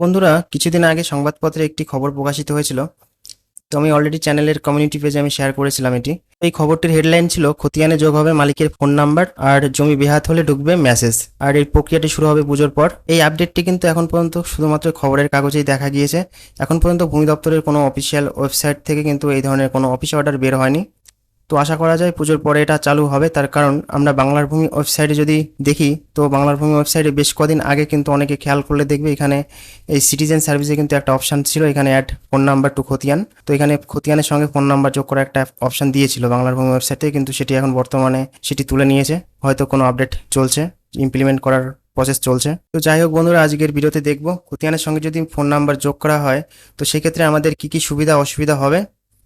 বন্ধুরা, কিছুদিন আগে সংবাদপত্রে একটি খবর প্রকাশিত হয়েছিল। তো আমি অলরেডি চ্যানেলের কমিউনিটি পেজে আমি শেয়ার করেছিলাম এটি। এই খবরটির হেডলাইন ছিল, খতিয়ানে যোগ হবে মালিকের ফোন নাম্বার আর জমি বেহাত হলে ঢুকবে মেসেজ আর এই প্রক্রিয়াটি শুরু হবে পুজোর পর। এই আপডেটটি কিন্তু এখন পর্যন্ত শুধুমাত্র খবরের কাগজেই দেখা গিয়েছে। এখন পর্যন্ত ভূমি দপ্তরের কোনো অফিসিয়াল ওয়েবসাইট থেকে কিন্তু এই ধরনের কোনো অফিস অর্ডার বের হয়নি। তো আশা করা যায় পুজোর পরে এটা চালু হবে। তার কারণ আমরা বাংলার ভূমি ওয়েবসাইটে যদি দেখি, তো বাংলার ভূমি ওয়েবসাইটে বেশ কদিন আগে কিন্তু অনেকে খেয়াল করলে দেখবে এখানে এই সিটিজেন সার্ভিসে কিন্তু একটা অপশান ছিল, এখানে অ্যাড ফোন নাম্বার টু খতিয়ান তো এখানে খতিয়ানের সঙ্গে ফোন নাম্বার যোগ করা একটা অপশান দিয়েছিল বাংলার ভূমি ওয়েবসাইটে কিন্তু সেটি এখন বর্তমানে সেটি তুলে নিয়েছে। হয়তো কোনো আপডেট চলছে ইমপ্লিমেন্ট করার প্রসেস চলছে। তো যাই হোক বন্ধুরা, আজকের ভিডিওতে দেখব খতিয়ানের সঙ্গে যদি ফোন নাম্বার যোগ করা হয়, তো সেক্ষেত্রে আমাদের কি কি সুবিধা অসুবিধা হবে?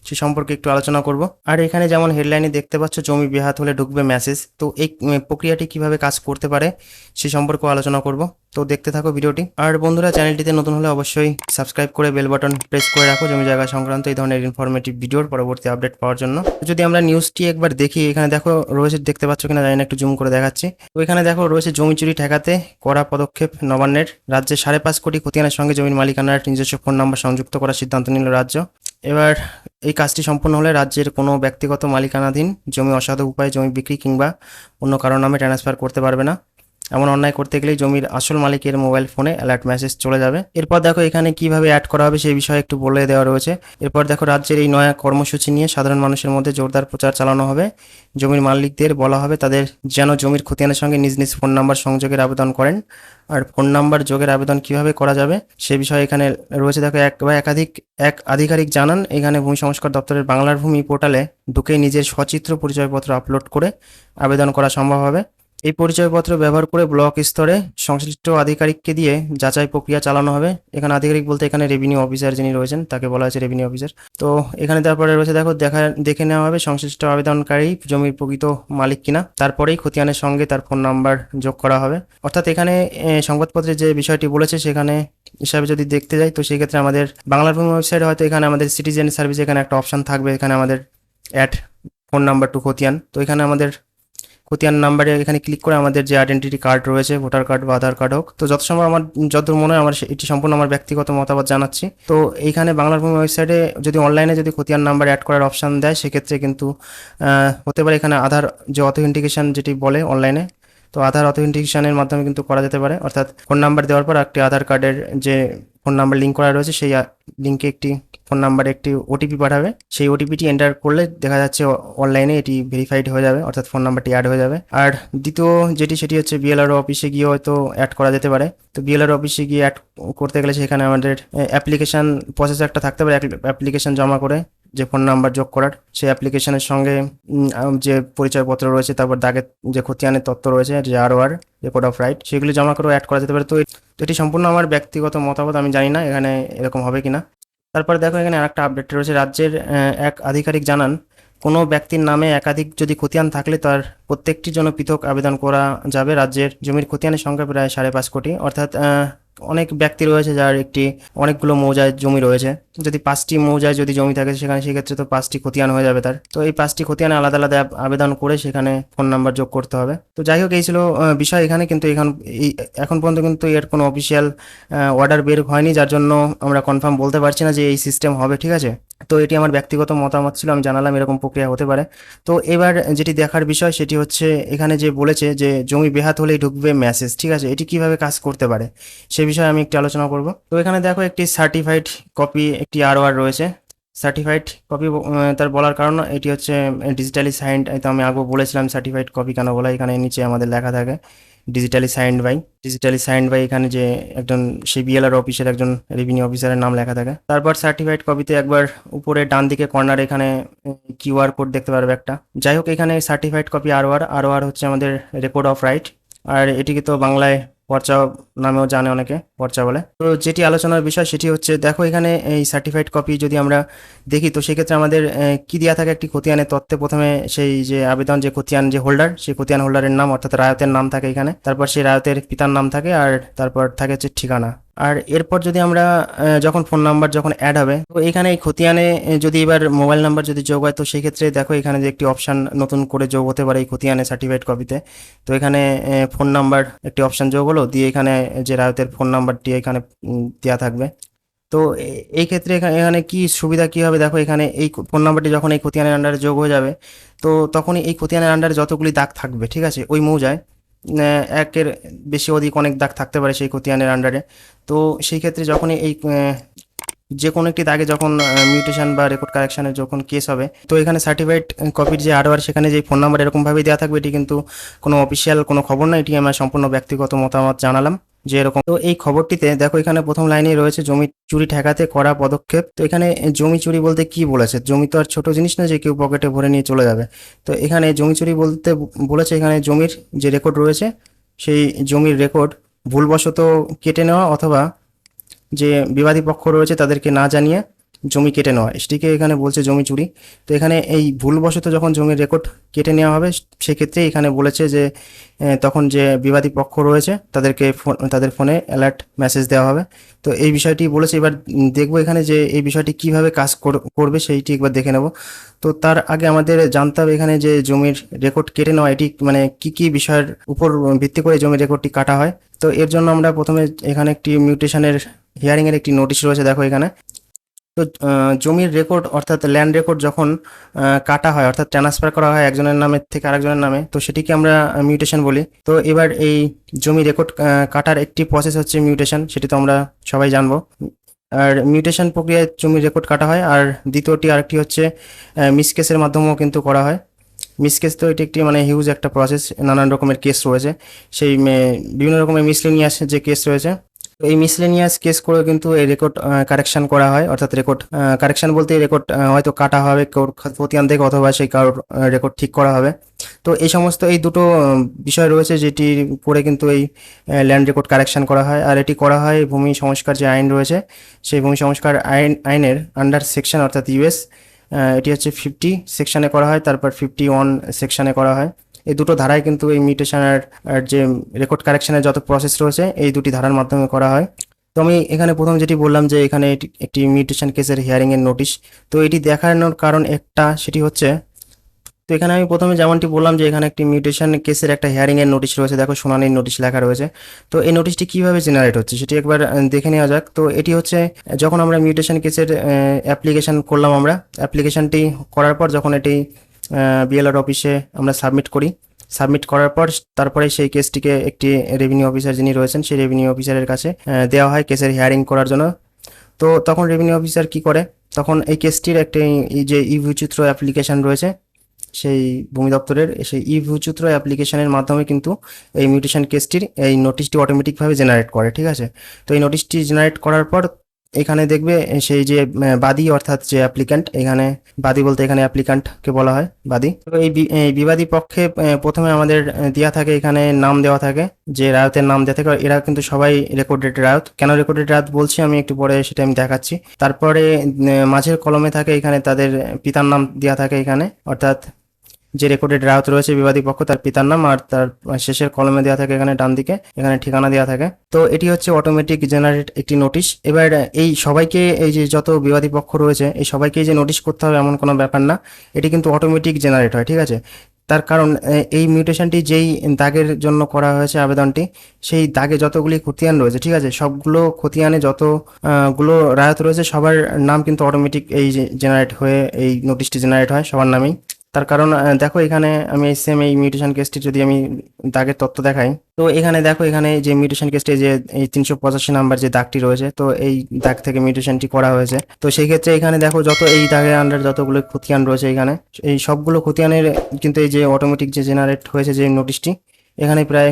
সে সম্পর্কে একটু আলোচনা করব। আর এখানে যেমন হেডলাইনে দেখতে পাচ্ছ, জমি বেহাত হলে ঢুকবে মেসেজ তো এই প্রক্রিয়াটি কীভাবে কাজ করতে পারে সে সম্পর্কেও আলোচনা করব। তো দেখতে থাকো ভিডিওটি। আর বন্ধুরা, চ্যানেলটিতে নতুন হলে অবশ্যই সাবস্ক্রাইব করে বেল বাটন প্রেস করে রাখো জমি জায়গা সংক্রান্ত এই ধরনের ইনফরমেটিভ ভিডিওর পরবর্তী আপডেট পাওয়ার জন্য। যদি আমরা নিউজটি একবার দেখি, এখানে দেখো রয়েছে, দেখতে পাচ্ছ কিনা জানি একটু জুম করে দেখাচ্ছি। তো এখানে দেখো রয়েছে জমি চুরি ঠেকাতে কড়া পদক্ষেপ নবান্নের। রাজ্যে সাড়ে পাঁচ কোটি খতিয়ানের সঙ্গে জমির মালিকানার নিজস্ব ফোন নাম্বার সংযুক্ত করার সিদ্ধান্ত নিল রাজ্য। এবার এই কাজটি সম্পন্ন হলে রাজ্যের কোনো ব্যক্তিগত মালিকানাধীন জমি অসাধু উপায়ে জমি বিক্রি কিংবা অন্য কারও নামে ট্রান্সফার করতে পারবে না। এমন অন্যায় করতে গেলেই জমির আসল মালিকের মোবাইল ফোনে অ্যালার্ট মেসেজ চলে যাবে। এরপর দেখো এখানে কীভাবে অ্যাড করা হবে সেই বিষয়ে একটু বলে দেওয়া রয়েছে। এরপর দেখো রাজ্যের এই নয়া কর্মসূচি নিয়ে সাধারণ মানুষের মধ্যে জোরদার প্রচার চালানো হবে। জমির মালিকদের বলা হবে তাদের যেন জমির খতিয়ানের সঙ্গে নিজ নিজ ফোন নাম্বার সংযোগের আবেদন করেন। আর ফোন নাম্বার যোগের আবেদন কীভাবে করা যাবে সে বিষয়ে এখানে রয়েছে দেখো এক বা একাধিক, এক আধিকারিক জানান। এখানে ভূমি সংস্কার দপ্তরের বাংলার ভূমি পোর্টালে ঢুকে নিজের সচিত্র পরিচয়পত্র আপলোড করে আবেদন করা সম্ভব হবে। এই পরিচয়পত্র ব্যবহার করে ব্লক স্তরে সংশ্লিষ্ট আধিকারিককে দিয়ে যাচাই প্রক্রিয়া চালানো হবে। এখানে আধিকারিক বলতে এখানে রেভিনিউ অফিসার যিনি রয়েছেন, তাকে বলা হয়েছে রেভিনিউ অফিসার তো এখানে তারপরে রয়েছে, দেখো, দেখা, দেখে নেওয়া হবে সংশ্লিষ্ট আবেদনকারী জমির প্রকৃত মালিক কিনা। তারপরেই খতিয়ানের সঙ্গে তার ফোন নাম্বার যোগ করা হবে। অর্থাৎ এখানে সংবাদপত্রে যে বিষয়টি বলেছে, সেখানে হিসাবে যদি দেখতে যাই, তো সেই ক্ষেত্রে আমাদের বাংলার ভূমি ওয়েবসাইটে হয়তো এখানে আমাদের সিটিজেন সার্ভিস এখানে একটা অপশন থাকবে। এখানে আমাদের অ্যাড ফোন নাম্বার টু খতিয়ান। তো এখানে আমাদের খতিয়ান নাম্বারে এখানে ক্লিক করে আমাদের যে আইডেন্টিটি কার্ড রয়েছে ভোটার কার্ড বা আধার কার্ড হোক। তো যত সম্ভব আমার যতদূর মনে হয় আমার এটি সম্পূর্ণ আমার ব্যক্তিগত মতামত জানাচ্ছি। তো এইখানে বাংলার ভূমি ওয়েবসাইটে যদি অনলাইনে যদি খতিয়ান নাম্বার অ্যাড করার অপশান দেয়, সেক্ষেত্রে কিন্তু হতে পারে এখানে আধার যে অথেন্টিকেশন যেটি বলে অনলাইনে তো আধার অথেন্টিকেশনের মাধ্যমে কিন্তু করা যেতে পারে। অর্থাৎ ফোন নাম্বার দেওয়ার পর একটি আধার কার্ডের যে ফোন নাম্বার লিঙ্ক করা রয়েছে, সেই লিঙ্কে একটি ফোন নাম্বারে একটি ওটিপি পাঠাবে। সেই ওটিপিটি এন্টার করলে দেখা যাচ্ছে অনলাইনে এটি ভেরিফাইড হয়ে যাবে, অর্থাৎ ফোন নাম্বারটি অ্যাড হয়ে যাবে। আর দ্বিতীয় যেটি, সেটি হচ্ছে বিএলআর অফিসে গিয়ে হয়তো অ্যাড করা যেতে পারে। তো বিএলআর অফিসে গিয়ে অ্যাড করতে গেলে সেখানে আমাদের অ্যাপ্লিকেশন প্রসেস একটা থাকতে পারে অ্যাপ্লিকেশন জমা করে যে ফোন নাম্বার যোগ করার। সেই অ্যাপ্লিকেশনের সঙ্গে যে পরিচয়পত্র রয়েছে, তারপর দাগের যে খতিয়ানের তথ্য রয়েছে, যে আর ওয়ার রেকর্ড অফ রাইট সেগুলি জমা করে অ্যাড করা যেতে পারে। তো তো এটি সম্পূর্ণ আমার ব্যক্তিগত মতামত, আমি জানি না এখানে এরকম হবে কি না তারপর দেখো এখানে আরেকটা আপডেট রয়েছে। রাজ্যের এক আধিকারিক জানান, কোনো ব্যক্তির নামে একাধিক যদি খতিয়ান থাকলে তার প্রত্যেকটির জন্য পৃথক আবেদন করা যাবে। রাজ্যের জমির খতিয়ানের সংখ্যা প্রায় সাড়ে পাঁচ কোটি। অর্থাৎ অনেক ব্যক্তি রয়েছে যার একটি অনেকগুলো মৌজায় জমি রয়েছে। যদি পাঁচটি মৌজায় যদি জমি থাকে, সেখানে সেক্ষেত্রে তো পাঁচটি খতিয়ান হয়ে যাবে তার। তো এই পাঁচটি খতিয়ানে আলাদা আলাদা আবেদন করে সেখানে ফোন নাম্বার যোগ করতে হবে। তো যাই হোক, এই ছিল বিষয় এখানে, কিন্তু এখন এখন পর্যন্ত কিন্তু এর কোনো অফিসিয়াল অর্ডার বের হয়নি, যার জন্য আমরা কনফার্ম বলতে পারছি না যে এই সিস্টেম হবে, ঠিক আছে? তো এটি আমার ব্যক্তিগত মতামত ছিল, আমি জানালাম, এরকম প্রক্রিয়া হতে পারে। তো এবার যেটি দেখার বিষয়, সেটি হচ্ছে এখানে যে বলেছে যে জমি বেহাত হলেই ঢুকবে মেসেজ ঠিক আছে? এটি কীভাবে কাজ করতে পারে, সে বিষয়ে আমি একটু আলোচনা করব। তো এখানে দেখো, একটি সার্টিফাইড কপি একটি আরওআর রয়েছে সার্টিফাইড কপি তার বলার কারণ এটি হচ্ছে ডিজিটালি সাইন্ড তো আমি আগে বলেছিলাম সার্টিফাইড কপি কেন বলা, এখানে নিচে আমাদের লেখা থাকে digitally signed by digitally signed by এখানে যে একজন সেই বিএলআর অফিসের একজন রেভিনিউ অফিসারের নাম লেখা থাকে। তারপর সার্টিফাইড কপিতে একবার উপরে ডান দিকে কর্নার এখানে কিউআর কোড দেখতে পারবে একটা। যাই হোক, এখানে সার্টিফাইড কপি আরওআর আরওআর হচ্ছে আমাদের রেকর্ড অফ রাইট আর এটিকে তো বাংলায় পর্চা নামেও জানে অনেকে, পর্চা বলে। তো যেটি আলোচনার বিষয় সেটি হচ্ছে, দেখো এখানে এই সার্টিফাইড কপি যদি আমরা দেখি, তো সেক্ষেত্রে আমাদের কী দেওয়া থাকে একটি খতিয়ানের তত্ত্বে প্রথমে সেই যে আবেদন, যে খতিয়ান, যে হোল্ডার সেই খতিয়ান হোল্ডারের নাম, অর্থাৎ রায়তের নাম থাকে এখানে। তারপর সেই রায়তের পিতার নাম থাকে, আর তারপর থাকে হচ্ছে ঠিকানা। আর এরপর যদি আমরা যখন ফোন নাম্বার যখন অ্যাড হবে, তো এখানে এই খতিয়ানে যদি এবার মোবাইল নাম্বার যদি যোগ হয়, তো সেই ক্ষেত্রে দেখো এখানে যে একটি অপশান নতুন করে যোগ হতে পারে এই খতিয়ানে সার্টিফাইড কপিতে তো। এখানে ফোন নাম্বার একটি অপশান যোগ হলো, দিয়ে এখানে যে রায়তের ফোন নাম্বারটি এখানে দেওয়া থাকবে। তো এই ক্ষেত্রে এখানে কি সুবিধা কি হবে? দেখো এখানে এই ফোন নাম্বারটি যখন এই খতিয়ানের আন্ডারে যোগ হয়ে যাবে, তো তখনই এই খতিয়ানের আন্ডারে যতগুলি দাগ থাকবে, ঠিক আছে? ওই মৌজায় একের বেশি অধিক অনেক দাগ থাকতে পারে সেই খতিয়ানের আন্ডারে তো সেই ক্ষেত্রে যখনই এই যে কোনো একটি দাগে যখন মিউটেশন বা রেকর্ড কারেকশনের যখন কেস হবে, তো এখানে সার্টিফাইড কপির যে আরওয়ার সেখানে যে ফোন নাম্বার এরকমভাবেই দেওয়া থাকবে, এটি কিন্তু কোনো অফিসিয়াল কোনো খবর না। এটি আমার সম্পূর্ণ ব্যক্তিগত মতামত জানালাম যে এরকম। তো এই খবরটিতে দেখো, এখানে প্রথম লাইনেই রয়েছে জমি চুরি ঠেকাতে করা পদক্ষেপ। তো এখানে জমি চুরি বলতে কি বলেছে? জমি তো আর ছোট জিনিস না যে কেউ পকেটে ভরে নিয়ে চলে যাবে। তো এখানে জমি চুরি বলতে বলেছে, এখানে জমির যে রেকর্ড রয়েছে, সেই জমির রেকর্ড ভুলবশত কেটে নেওয়া অথবা যে বিবাদী পক্ষ রয়েছে তাদেরকে না জানিয়ে জমি কেটে নেওয়া। সেটিকে এখানে বলছে জমি চুরি। তো এখানে এই ভুলবশত যখন জমির রেকর্ড কেটে নেওয়া হবে, সেক্ষেত্রে এখানে বলেছে যে তখন যে বিবাদী পক্ষ রয়েছে, তাদেরকে ফোন, তাদের ফোনে অ্যালার্ট মেসেজ দেওয়া হবে। তো এই বিষয়টি বলেছে। এবার দেখব এখানে যে এই বিষয়টি কীভাবে কাজ কর- করবে সেইটি একবার দেখে নেব। তো তার আগে আমাদের জানতে হবে এখানে যে জমির রেকর্ড কেটে নেওয়া, এটি মানে কি কি বিষয়ের উপর ভিত্তি করে জমির রেকর্ডটি কাটা হয়। তো এর জন্য আমরা প্রথমে এখানে একটি মিউটেশনের হিয়ারিং এর একটি নোটিশ রয়েছে, দেখো এখানে। তো জমির রেকর্ড অর্থাৎ ল্যান্ড রেকর্ড যখন কাটা হয়, অর্থাৎ ট্রান্সফার করা হয় একজনের নামে থেকে আরেকজনের নামে, তো সেটিকে আমরা মিউটেশন বলি। তো এবার এই জমি রেকর্ড কাটার একটি প্রসেস হচ্ছে মিউটেশন সেটি তো আমরা সবাই জানব। আর মিউটেশন প্রক্রিয়ায় জমির রেকর্ড কাটা হয়, আর দ্বিতীয়টি আরেকটি হচ্ছে মিসকেসের মাধ্যমেও কিন্তু করা হয়। মিসকেস তো এটি একটি মানে হিউজ একটা প্রসেস নানান রকমের কেস রয়েছে। সেই বিভিন্ন রকমের মিসলেনিয়াস যে কেস রয়েছে তো এই মিসলেনিয়াস কেস করে কিন্তু এই রেকর্ড কারেকশন করা হয়। অর্থাৎ রেকর্ড কারেকশন বলতে রেকর্ড হয়তো কাটা হবে খতিয়ান থেকে অথবা সেই কারোর রেকর্ড ঠিক করা হবে। তো এই সমস্ত, এই দুটো বিষয় রয়েছে যেটির উপরে কিন্তু এই ল্যান্ড রেকর্ড কারেকশন করা হয়। আর এটি করা হয় ভূমি সংস্কার যে আইন রয়েছে, সেই ভূমি সংস্কার আইন, আইনের আন্ডার সেকশন অর্থাৎ ইউএস এটি হচ্ছে ফিফটি সেকশানে করা হয়, তারপর ফিফটি ওয়ান সেকশানে করা হয়। এই দুটো ধারায় কিন্তু এই মিউটেশনের যে রেকর্ড কারেকশনের যত প্রসেস রয়েছে, এই দুটি ধারার মাধ্যমে করা হয়। তো আমি এখানে প্রথম যেটি বললাম যে এখানে একটি মিউটেশন কেসের হিয়ারিং এর নোটিশ তো এটি দেখানোর কারণ একটা, সেটি হচ্ছে, তো এখানে আমি প্রথমে যেমনটি বললাম যে এখানে একটি মিউটেশন কেসের একটা হিয়ারিং এর নোটিশ রয়েছে। দেখো শুনানির নোটিশ লেখা রয়েছে। তো এই নোটিশটি কীভাবে জেনারেট হচ্ছে, সেটি একবার দেখে নেওয়া যাক। তো এটি হচ্ছে, যখন আমরা মিউটেশন কেসের অ্যাপ্লিকেশন করলাম আমরা অ্যাপ্লিকেশনটি করার পর যখন এটি বিএলআর অফিসে আমরা সাবমিট করি। সাবমিট করার পর তারপরে সেই কেসটিকে একটি রেভিনিউ অফিসার যিনি রয়েছেন, সেই রেভিনিউ অফিসারের কাছে দেওয়া হয় কেসের হিয়ারিং করার জন্য। তো তখন রেভিনিউ অফিসার কি করে? তখন এই কেসটির একটি যে ই চিত্র অ্যাপ্লিকেশন রয়েছে, সেই ভূমি দপ্তরের, সেই ই চিত্র অ্যাপ্লিকেশনের মাধ্যমে কিন্তু এই মিউটেশন কেসটির এই নোটিশটি অটোমেটিকভাবে জেনারেট করে, ঠিক আছে? তো এই নোটিশটি জেনারেট করার পর এখানে দেখবে সেই যে বাদী অর্থাৎ যে অ্যাপ্লিক্যান্ট এখানে বাদী বলতে এখানে অ্যাপ্লিক্যান্টকে বলা হয়, বাদী। তো এই বিবাদী পক্ষে প্রথমে আমাদের দেওয়া থাকে, এখানে নাম দেওয়া থাকে, যে রায়তের নাম দেওয়া থাকে এরা কিন্তু সবাই রেকর্ডেড রায়ত। কেন রেকর্ডেড রায়ত বলছি আমি একটু পরে সেটা আমি দেখাচ্ছি। তারপরে মাঝের কলমে থাকে, এখানে তাদের পিতার নাম দেওয়া থাকে এখানে, অর্থাৎ যে রেকর্ডেড রায়ত রয়েছে বিবাদী পক্ষ, তার পিতার নাম আর তার শেষের কলমে দেওয়া থাকে এখানে ডান দিকে, এখানে ঠিকানা দেওয়া থাকে। তো এটি হচ্ছে অটোমেটিক জেনারেট একটি নোটিশ এবার এই সবাইকে, এই যে যত বিবাদী পক্ষ রয়েছে, এই সবাইকে যে নোটিশ করতে হবে এমন কোনো ব্যাপার না। এটি কিন্তু অটোমেটিক জেনারেট হয়, ঠিক আছে? তার কারণ এই মিউটেশনটি যেই দাগের জন্য করা হয়েছে আবেদনটি, সেই দাগে যতগুলি খতিয়ান রয়েছে, ঠিক আছে? সবগুলো খতিয়ানে যতগুলো রায়ত রয়েছে, সবার নাম কিন্তু অটোমেটিক এই জেনারেট হয়ে, এই নোটিশটি জেনারেট হয়, সবার নামেই। তার কারণ দেখো এখানে আমি সেম এই মিউটেশন কেসটি যদি আমি দাগের তত্ত্ব দেখাই, তো এখানে দেখো এখানে যে মিউটেশন কেসটি যে এই তিনশো পঁচাশি নাম্বার যে দাগটি রয়েছে, তো এই দাগ থেকে মিউটেশনটি করা হয়েছে। তো সেই ক্ষেত্রে এখানে দেখো যত এই দাগের আন্ডার যতগুলো খতিয়ান রয়েছে এখানে, এই সবগুলো খতিয়ানের কিন্তু এই যে অটোমেটিক যে জেনারেট হয়েছে যে নোটিশটি এখানে প্রায়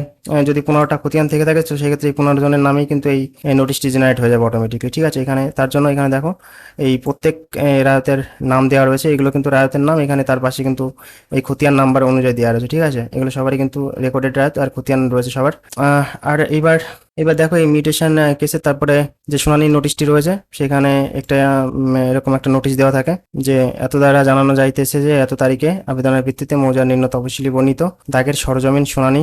যদি পনেরোটা খতিয়ান থেকে থাকে, তো সেক্ষেত্রে এই পনেরো জনের নামেই কিন্তু এই নোটিশটি জেনারেট হয়ে যাবে অটোমেটিকলি ঠিক আছে? এখানে, তার জন্য এখানে দেখো, এই প্রত্যেক রায়তের নাম দেওয়া রয়েছে, এগুলো কিন্তু রায়তের নাম, এখানে তার পাশে কিন্তু এই খতিয়ান নাম্বার অনুযায়ী দেওয়া রয়েছে, ঠিক আছে? এগুলো সবারই কিন্তু রেকর্ডেড রায়ত, আর খতিয়ান রয়েছে সবার। আর এইবার, এবার দেখো এই মিউটেশন কেসে তারপরে যে শুনানি নোটিশটি রয়েছে, সেখানে একটা এরকম একটা নোটিশ দেওয়া থাকে যে, এত দ্বারা জানানো যাইতেছে যে, এত তারিখে আবেদনের ভিত্তিতে মৌজার নিম্ন তফসিলি বর্ণিত দাগের সরজমিন শুনানি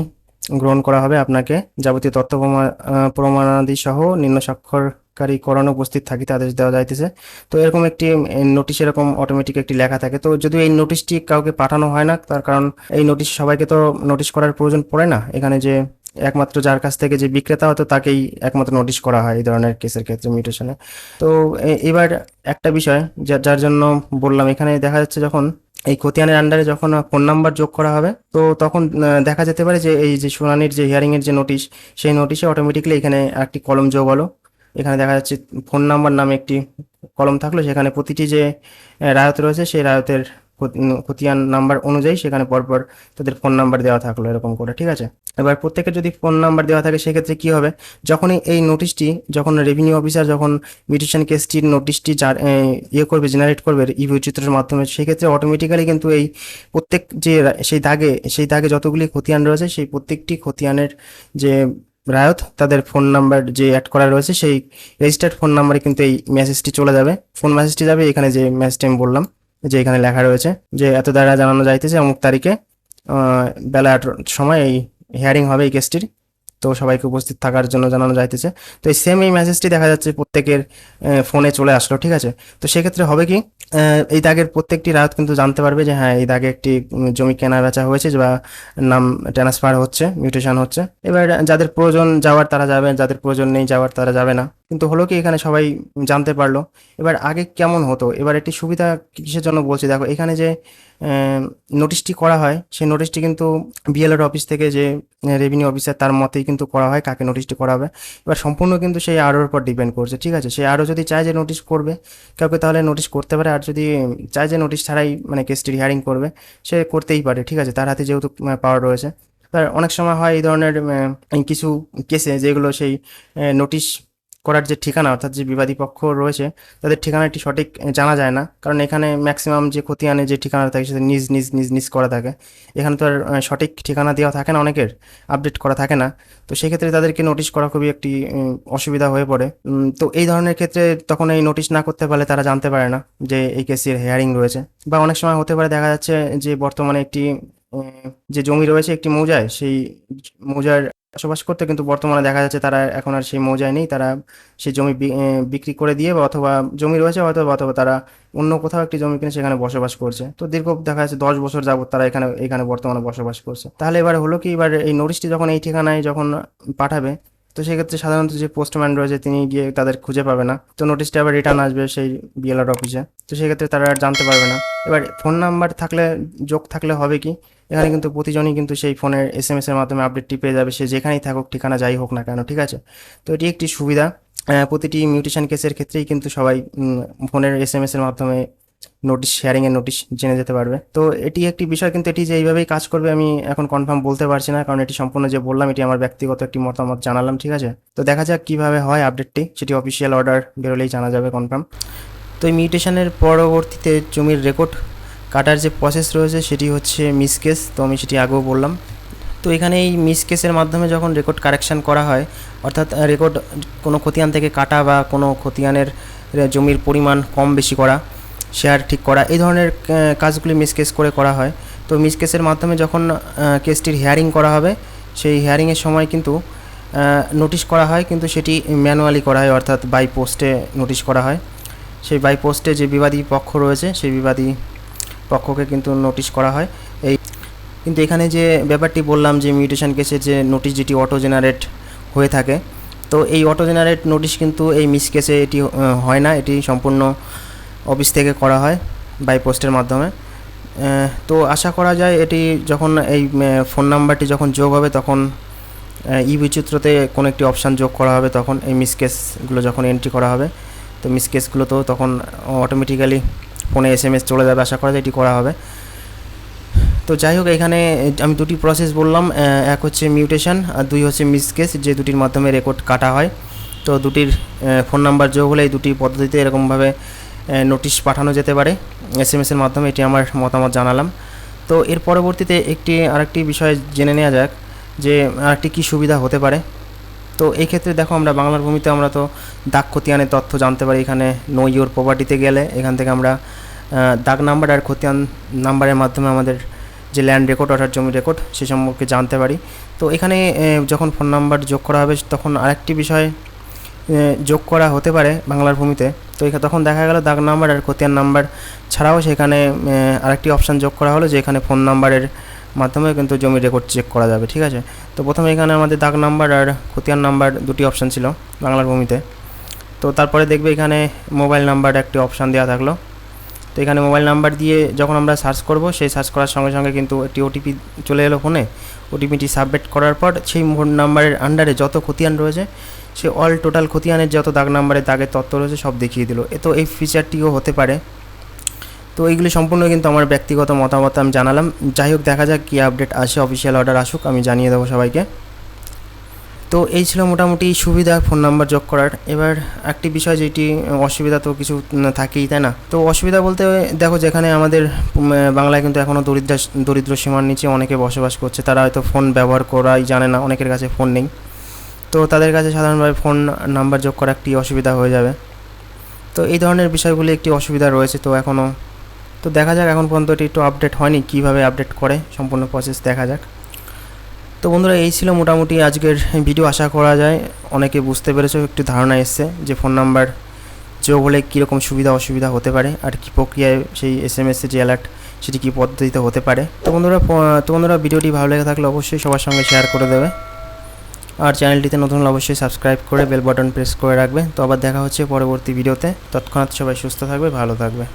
গ্রহণ করা হবে। আপনাকে যাবতীয় তথ্য, প্রমা- প্রমাণাদি সহ নিম্ন স্বাক্ষরকারীকরণ উপস্থিত থাকিতে আদেশ দেওয়া যাইতেছে। তো এরকম একটি নোটিশ এরকম অটোমেটিক একটি লেখা থাকে। তো যদিও এই নোটিশটি কাউকে পাঠানো হয় না, তার কারণ এই নোটিশ সবাইকে তো নোটিশ করার প্রয়োজন পড়ে না। এখানে যে একমাত্র যার কাছ থেকে যে বিক্রেতা হতো তাকেই একমাত্র নোটিশ করা হয় এই ধরনের কেসের ক্ষেত্রে মিউটেশনে। তো এবার একটা বিষয় যার জন্য বললাম, এখানে দেখা যাচ্ছে যখন এই খতিয়ানের আন্ডারে যখন ফোন নাম্বার যোগ করা হবে, তো তখন দেখা যেতে পারে যে এই যে শুনানির যে হিয়ারিংয়ের যে নোটিশ সেই নোটিশে অটোমেটিকলি এখানে একটি কলম যোগ হলো। এখানে দেখা যাচ্ছে ফোন নাম্বার নামে একটি কলম থাকল সেখানে প্রতিটি যে রায়ত রয়েছে, সেই রায়তের খতিয়ান নাম্বার অনুযায়ী সেখানে পরপর তাদের ফোন নাম্বার দেওয়া থাকল এরকম করে, ঠিক আছে? এবার প্রত্যেকের যদি ফোন নাম্বার দেওয়া থাকে সেক্ষেত্রে কি হবে? যখনই এই নোটিশটি যখন রেভিনিউ অফিসার যখন মিউটেশন কেসটির নোটিশটি ইয়ে করবে জেনারেট করবে ইভিউ চিত্রের মাধ্যমে, সেক্ষেত্রে অটোমেটিক্যালি কিন্তু এই প্রত্যেক যে সেই দাগে সেই দাগে যতগুলি খতিয়ান রয়েছে, সেই প্রত্যেকটি খতিয়ানের যে রায়ত, তাদের ফোন নাম্বার যে অ্যাড করা রয়েছে, সেই রেজিস্টার্ড ফোন নাম্বারে কিন্তু এই মেসেজটি চলে যাবে। ফোন মেসেজটি যাবে, এখানে যে মেসেজটি আমি বললাম। যে এখানে লেখা রয়েছে যে এত দ্বারা জানানো যাইতেছে অমুক তারিখে বেলা সময় এই হিয়ারিং হবে এই কেসটির তো সবাইকে উপস্থিত থাকার জন্য জানানো যাইতেছে। তো এই সেম এই মেসেজটি দেখা যাচ্ছে প্রত্যেকের ফোনে চলে আসলো, ঠিক আছে? তো সেক্ষেত্রে হবে কি এই দাগের প্রত্যেকটি রাত কিন্তু জানতে পারবে যে হ্যাঁ এই দাগে একটি জমি কেনা বেচা হয়েছে বা নাম ট্রান্সফার হচ্ছে মিউটেশন হচ্ছে। এবার যাদের প্রয়োজন যাওয়ার তারা যাবে, যাদের প্রয়োজন নেই যাওয়ার তারা যাবে না। কিন্তু হলো কি, এখানে সবাই জানতে পারল। এবার আগে কেমন হতো? এবার একটি সুবিধা কিসের জন্য বলছি? দেখো, এখানে যে নোটিশটি করা হয়। সেই নোটিশটি কিন্তু বিএলআর অফিস থেকে যে রেভিনিউ অফিসার তার মতেই কিন্তু করা হয় কাকে নোটিশটি করা হবে এবার সম্পূর্ণ কিন্তু সেই আরোর উপর ডিপেন্ড করছে, ঠিক আছে? সে আরও যদি চায় যে নোটিশ করবে, কাউকে তাহলে নোটিশ করতে পারে। আর যদি চায় যে নোটিশ ছাড়াই মানে কেসটির হিয়ারিং করবে, সে করতেই পারে, ঠিক আছে? তার হাতে যেহেতু পাওয়ার রয়েছে। এবার অনেক সময় হয় এই ধরনের কিছু কেসে যেগুলো সেই নোটিশ করার যে ঠিকানা অর্থাৎ যে বিবাদী পক্ষ রয়েছে, তাদের ঠিকানাটি সঠিক জানা যায় না। কারণ এখানে ম্যাক্সিমাম যে খতিয়ানে যে ঠিকানা থাকে, সেটা নিজ নিজ নিজ নিজ করা থাকে। এখানে তো আর সঠিক ঠিকানা দেওয়া থাকে না অনেকের আপডেট করা থাকে না। তো সেক্ষেত্রে তাদেরকে নোটিশ করা খুবই একটি অসুবিধা হয়ে পড়ে। তো এই ধরনের ক্ষেত্রে তখন এই নোটিশ না করতে পারলে তারা জানতে পারে না যে এই কেসের হেয়ারিং রয়েছে। বা অনেক সময় হতে পারে দেখা যাচ্ছে যে বর্তমানে একটি যে জমি রয়েছে, একটি মৌজায়, সেই মৌজার বসবাস করতে, কিন্তু বর্তমানে দেখা যাচ্ছে তারা এখন আর সেই মৌজায় নেই। তারা সেই জমি বিক্রি করে দিয়ে বা অথবা জমি রয়েছে হয়তো অথবা তারা অন্য কোথাও একটি জমি কিনে সেখানে বসবাস করছে। তো দীর্ঘ দেখা যাচ্ছে দশ বছর যাবত তারা এখানে এখানে বর্তমানে বসবাস করছে। তাহলে এবার হলো কি, এবার এই নোটিশটি যখন এই ঠিকানায় যখন পাঠাবে তো সেক্ষেত্রে সাধারণত যে পোস্টম্যান রয়েছে তিনি গিয়ে তাদের খুঁজে পাবে না। তো নোটিশটা আবার রিটার্ন আসবে সেই বিএলআর অফিসে তো সেক্ষেত্রে তারা আর জানতে পারবে না। এবার ফোন নাম্বার থাকলে, যোগ থাকলে হবে কি? এখানে কিন্তু প্রতিজনই কিন্তু সেই ফোনের এস এম এস এর মাধ্যমে আপডেটটি পেয়ে যাবে। সে যেখানেই থাকুক, ঠিকানা যাই হোক না কেন, ঠিক আছে? তো এটি একটি সুবিধা। প্রতিটি মিউটেশন কেসের ক্ষেত্রেই কিন্তু সবাই ফোনের এস এম এস এর মাধ্যমে নোটিশ শেয়ারিং এর নোটিশ জেনে যেতে পারবে। তো এটি একটি বিষয়, কিন্তু এটি যে এইভাবেই কাজ করবে আমি এখন কনফার্ম বলতে পারছি না, কারণ এটি সম্পূর্ণ যে বললাম, এটি আমার ব্যক্তিগত একটি মতামত জানালাম, ঠিক আছে? তো দেখা যাক কীভাবে হয় আপডেটটি সেটি অফিসিয়াল অর্ডার বেরোলেই জানা যাবে কনফার্ম তো এই মিউটেশনের পরবর্তীতে জমির রেকর্ড কাটার যে প্রসেস রয়েছে, সেটি হচ্ছে মিস কেস তো আমি সেটি আগেও বললাম। তো এখানে এই মিস কেসের মাধ্যমে যখন রেকর্ড কারেকশন করা হয়, অর্থাৎ রেকর্ড কোনো খতিয়ান থেকে কাটা বা কোনো খতিয়ানের জমির পরিমাণ কম বেশি করা শেয়ার ঠিক করা, এই ধরনের কাজগুলি মিস কেস করে করা হয়। তো মিস কেসের মাধ্যমে যখন কেসটির হিয়ারিং করা হবে, সেই হিয়ারিংয়ের সময় কিন্তু নোটিশ করা হয়, কিন্তু সেটি ম্যানুয়ালি করা হয়, অর্থাৎ বাই পোস্টে নোটিশ করা হয়। সেই বাই পোস্টে যে বিবাদী পক্ষ রয়েছে, সেই বিবাদী পক্ষকে কিন্তু নোটিশ করা হয়। এই, কিন্তু এখানে যে ব্যাপারটি বললাম যে মিউটেশন কেসের যে নোটিশ যেটি অটো জেনারেট হয়ে থাকে, তো এই অটো জেনারেট নোটিশ কিন্তু এই মিস কেসে এটি হয় না, এটি সম্পূর্ণ অফিস থেকে করা হয় বাই পোস্টের মাধ্যমে। তো আশা করা যায় এটি যখন এই ফোন নাম্বারটি যখন যোগ হবে তখন ই বিচিত্রতে কোনো একটি অপশান যোগ করা হবে তখন এই মিস কেসগুলো যখন এন্ট্রি করা হবে, তো মিস কেসগুলো তো তখন অটোমেটিক্যালি ফোনে এস এম এস চলে যাবে আশা করা যায় এটি করা হবে। তো যাই হোক, এখানে আমি দুটি প্রসেস বললাম এক হচ্ছে মিউটেশন আর দুই হচ্ছে মিস কেস যে দুটির মাধ্যমে রেকর্ড কাটা হয়। তো দুটির ফোন নাম্বার যোগ হলে এই দুটি পদ্ধতিতে এরকমভাবে নোটিশ পাঠানো যেতে পারে। এস এম এসের মাধ্যমে এটি আমার মতামত জানালাম। তো এর পরবর্তীতে একটি, আরেকটি বিষয় জেনে নেওয়া যাক যে আরেকটি কী সুবিধা হতে পারে। তো এই ক্ষেত্রে দেখো আমরা বাংলার ভূমিতে আমরা তো দাগ খতিয়ানের তথ্য জানতে পারি। এখানে নো ইউর প্রপার্টিতে গেলে এখান থেকে আমরা দাগ নাম্বার আর খতিয়ান নাম্বারের মাধ্যমে আমাদের যে ল্যান্ড রেকর্ড অর্থাৎ জমি রেকর্ড সে সম্পর্কে জানতে পারি। তো এখানে যখন ফোন নাম্বার যোগ করা হবে, তখন আরেকটি বিষয় যোগ করা হতে পারে বাংলার ভূমিতে। তো তখন দেখা গেল দাগ নাম্বার আর খতিয়ান নাম্বার ছাড়াও সেখানে আরেকটি অপশান যোগ করা হলো যে এখানে ফোন নাম্বারের মাধ্যমে কিন্তু জমির রেকর্ড চেক করা যাবে, ঠিক আছে? তো প্রথমে এখানে আমাদের দাগ নাম্বার আর খতিয়ান নাম্বার দুটি অপশান ছিল বাংলার ভূমিতে। তো তারপরে দেখবে এখানে মোবাইল নাম্বার একটি অপশান দেওয়া থাকল। তো এখানে মোবাইল নাম্বার দিয়ে যখন আমরা সার্চ করব, সেই সার্চ করার সঙ্গে সঙ্গে কিন্তু একটি ওটিপি চলে এলো ফোনে। ওটিপিটি সাবমিট করার পর সেই ফোন নাম্বারের আন্ডারে যত খতিয়ান রয়েছে সে অল টোটাল খতিয়ানের যত দাগ নাম্বারের দাগের তত্ত্ব রয়েছে সব দেখিয়ে দিল। এ তো এই ফিচারটিও হতে পারে। তো এইগুলি সম্পূর্ণ কিন্তু আমার ব্যক্তিগত মতামত আমি জানালাম। যাই হোক, দেখা যাক কী আপডেট আসে অফিসিয়াল অর্ডার আসুক, আমি জানিয়ে দেবো সবাইকে। তো এই ছিল মোটামুটি সুবিধা ফোন নাম্বার যোগ করার। এবার একটি বিষয় যেটি অসুবিধা তো কিছু থাকেই, তাই না? তো অসুবিধা বলতে দেখো, যেখানে আমাদের বাংলায় কিন্তু এখনও দরিদ্র দরিদ্র সীমার নিচে অনেকে বসবাস করছে। তারা হয়তো ফোন ব্যবহার করাই জানে না, অনেকের কাছে ফোন নেই। তো তাদের কাছে সাধারণভাবে ফোন নাম্বার যোগ করা একটি অসুবিধা হয়ে যাবে। তো এই ধরনের বিষয়গুলি একটি অসুবিধা রয়েছে তো এখনও তো দেখা যাক এখন পর্যন্ত এটি একটু আপডেট হয়নি, কীভাবে আপডেট করে, সম্পূর্ণ প্রসেস দেখা যাক। তো বন্ধুরা, এই ছিল মোটামুটি আজকের ভিডিও আশা করা যায়। অনেকে বুঝতে পেরেছ, একটু ধারণা এসছে যে ফোন নাম্বার যোগ হলে কীরকম সুবিধা, অসুবিধা হতে পারে আর কী প্রক্রিয়ায় সেই এস এম এসের যে অ্যালার্ট সেটি কী পদ্ধতিতে হতে পারে। তো বন্ধুরা তো বন্ধুরা, ভিডিওটি ভালো লেগে থাকলে অবশ্যই সবার সঙ্গে শেয়ার করে দেবে। আর চ্যানেলটিতে নতুন হলে অবশ্যই সাবস্ক্রাইব করে বেল বাটন প্রেস করে রাখবে। তো আবার দেখা হচ্ছে পরবর্তী ভিডিওতে। তৎক্ষণাৎ সবাই সুস্থ থাকবে, ভালো থাকবে।